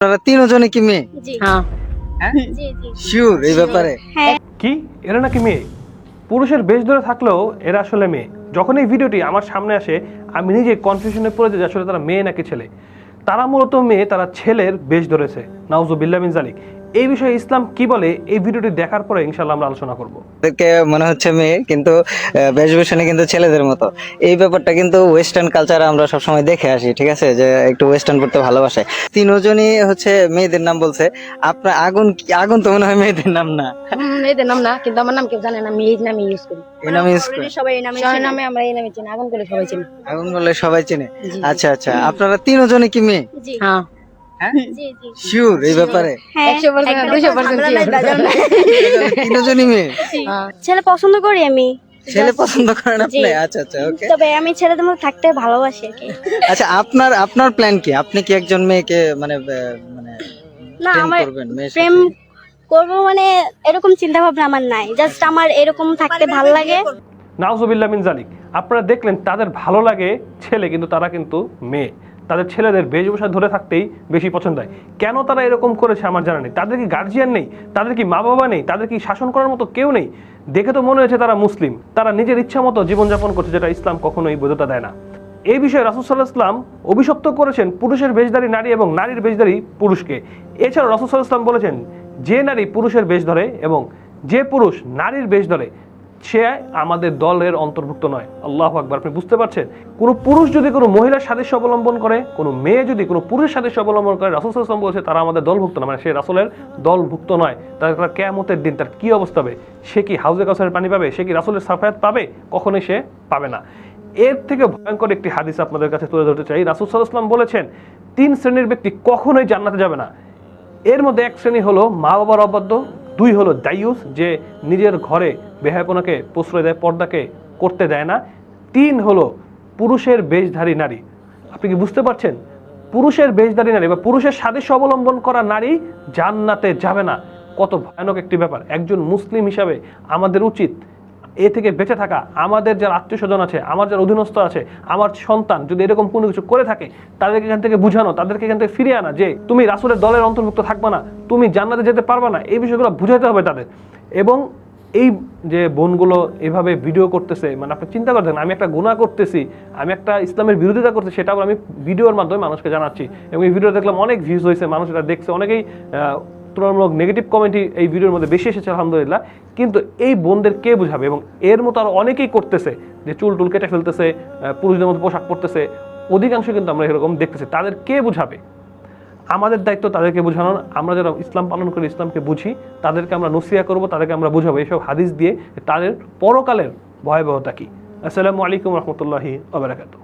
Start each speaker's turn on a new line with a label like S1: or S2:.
S1: আপনারা তিনজনে কি মেয়ে?
S2: জি।
S3: হ্যাঁ।
S1: হ্যাঁ? শিওর এই ব্যাপারে।
S2: হ্যাঁ।
S4: কি? এরা নাকি মেয়ে? পুরুষের বেশ ধরে থাকলেও এরা আসলে মেয়ে। যখন এই ভিডিওটি আমার সামনে আসে আমি নিজে কনফিউশনে পড়ে যাই আসলে তারা মেয়ে নাকি ছেলে। তারা মূলত মেয়ে তারা ছেলের বেশ ধরেছে। নাউজুবিল্লা বিল্লামিন জালিক এই বিষয়ে ইসলাম কি বলে? এই ভিডিওটি দেখার পরে ইনশাল্লাহ আমরা আলোচনা করব।
S1: ওদেরকে মনে হচ্ছে মেয়ে কিন্তু বেশভূষণে কিন্তু ছেলেদের মতো। এই ব্যাপারটা কিন্তু ওয়েস্টার্ন কালচারে আমরা সবসময় দেখে আসি ঠিক আছে? যে একটু ওয়েস্টার্ন পড়তে ভালোবাসে। তিনজনই হচ্ছে মেয়েদের নাম বলছে। আপনার আগুন কি- আগুন তো মনে হয় মেয়েদের নাম না।
S3: মেয়েদের নাম না কিন্তু আমার নাম কেউ জানে না আমি এই নামে ইউজ করি।
S1: এই নাম ইউজ করে।
S2: সবাই এই নামে
S3: সবার নামে আমরা এই নামে চিনি আগুন করে সবাই চিনি।
S1: আগুন বলে সবাই চেনে আচ্ছা। আচ্ছা আপনারা তিনজনে কি মেয়ে?
S2: জি।
S3: হ্যাঁ।
S1: হ্যাঁ?
S2: জি জি
S1: শিওর এই ব্যাপারে।
S3: 100%
S2: একদম।
S3: 200%
S2: আমরা
S3: sure।
S2: না দাদা না।
S1: তিনজনই মেয়ে।
S2: ছেলে পছন্দ করি আমি।
S1: ছেলে পছন্দ করেন আপনি? আচ্ছা আচ্ছা ওকে
S2: তবে আমি ছেলেদের মধ্যে থাকতে ভালোবাসি আর কি।
S1: আচ্ছা আপনার আপনার প্ল্যান কি? আপনি কি একজন মেয়েকে মানে মানে
S2: না আমার প্রেম? করব মানে এরকম চিন্তা ভাবনা আমার নাই। জাস্ট আমার এরকম থাকতে ভালো লাগে।
S4: নাউজুবিল্লা বিন জালিক আপনারা দেখলেন তাদের ভালো লাগে ছেলে কিন্তু তারা কিন্তু মেয়ে। তাদের ছেলেদের বেশভূষা ধরে থাকতেই বেশি পছন্দ হয়। কেন তারা এরকম করেছে আমার জানা নেই? তাদের কি গার্জিয়ান নেই? তাদের কি মা বাবা নেই? তাদের কি শাসন করার মতো কেউ নেই? দেখে তো মনে হয়েছে তারা মুসলিম। তারা নিজের ইচ্ছা মতো জীবনযাপন করছে, যেটা ইসলাম কখনোই বৈধতা দেয় না। এই বিষয়ে রাসুল সাল্লাহ ইসলাম অভিশপ্ত করেছেন পুরুষের বেশধারী নারী এবং নারীর বেশধারী পুরুষকে। এছাড়াও রাসুল সাল্লাহ ইসলাম বলেছেন, যে নারী পুরুষের বেশ ধরে এবং যে পুরুষ নারীর বেশ ধরে সে আমাদের দলের অন্তর্ভুক্ত নয়। আল্লাহ আকবার। আপনি বুঝতে পারছেন? কোনো পুরুষ যদি কোনো মহিলার সাদৃশ্য অবলম্বন করে, কোনো মেয়ে যদি কোনো পুরুষের সাদৃশ্য অবলম্বন করে, রাসুল সাল্লাম বলছে, তারা আমাদের দলভুক্ত না। মানে সে রাসুলের দলভুক্ত নয়। তার কেয়ামতের দিন তার কি অবস্থা হবে? সে কি হাউজে কাউসারের পানি পাবে? সে কি রাসুলের সাফায়াত পাবে? কখনোই সে পাবে না। এর থেকে ভয়ঙ্কর একটি হাদিস আপনাদের কাছে তুলে ধরতে চাই। রাসুল সাল্লাহাম বলেছেন, তিন শ্রেণির ব্যক্তি কখনোই জান্নাতে যাবে না। এর মধ্যে এক শ্রেণি হলো মা বাবার অবাধ্য দুই হলো দায়ুস, যে নিজের ঘরে বেহায়পনাকে প্রশ্রয় দেয়, পর্দাকে করতে দেয় না। তিন হলো পুরুষের বেশধারী নারী। আপনি কি বুঝতে পারছেন? পুরুষের বেশধারী নারী বা পুরুষের সাদৃশ্য অবলম্বন করা নারী জান্নাতে যাবে না। কত ভয়ানক একটি ব্যাপার। একজন মুসলিম হিসাবে আমাদের উচিত এ থেকে বেঁচে থাকা, আমাদের যারা আত্মীয় স্বজন আছে, আমার যারা অধীনস্থ আছে, আমার সন্তান যদি এরকম কোনো কিছু করে থাকে, তাদেরকে এখান থেকে বুঝানো, তাদেরকে এখান থেকে ফিরিয়ে আনা যে তুমি রাসুলের দলের অন্তর্ভুক্ত থাকবে না, তুমি জান্নাতে যেতে পারবে না, এই বিষয়গুলো বুঝাতে হবে তাদের। এবং এই যে বোনগুলো এভাবে ভিডিও করতেছে মানে আপনি চিন্তা করতেন আমি একটা গুণা করতেছি, আমি একটা ইসলামের বিরোধিতা করতেছি সেটা আমি ভিডিওর মাধ্যমে মানুষকে জানাচ্ছি। এবং এই ভিডিও দেখলাম অনেক ভিউজ হয়েছে, মানুষ এটা দেখছে, অনেকেই তুলনামূলক নেগেটিভ কমেন্টই এই ভিডিওর মধ্যে বেশি এসেছে, আলহামদুলিল্লাহ। কিন্তু এই বোনদের কে বুঝাবে? এবং এর মতো আরও অনেকেই করতেছে যে চুল টুল কেটে ফেলতেছে পুরুষদের মতো পোশাক পরতেছে। অধিকাংশ কিন্তু আমরা এরকম দেখতেছি। তাদের কে বুঝাবে? আমাদের দায়িত্ব তাদেরকে বোঝানোর। আমরা যারা ইসলাম পালন করি, ইসলামকে বুঝি, তাদেরকে আমরা নসিয়া করব, তাদেরকে আমরা বুঝাবো। এইসব হাদিস দিয়ে তাদের পরকালের ভয়াবহতা কি? আসসালামু আলাইকুম রহমতুল্লাহি আবরাকাতু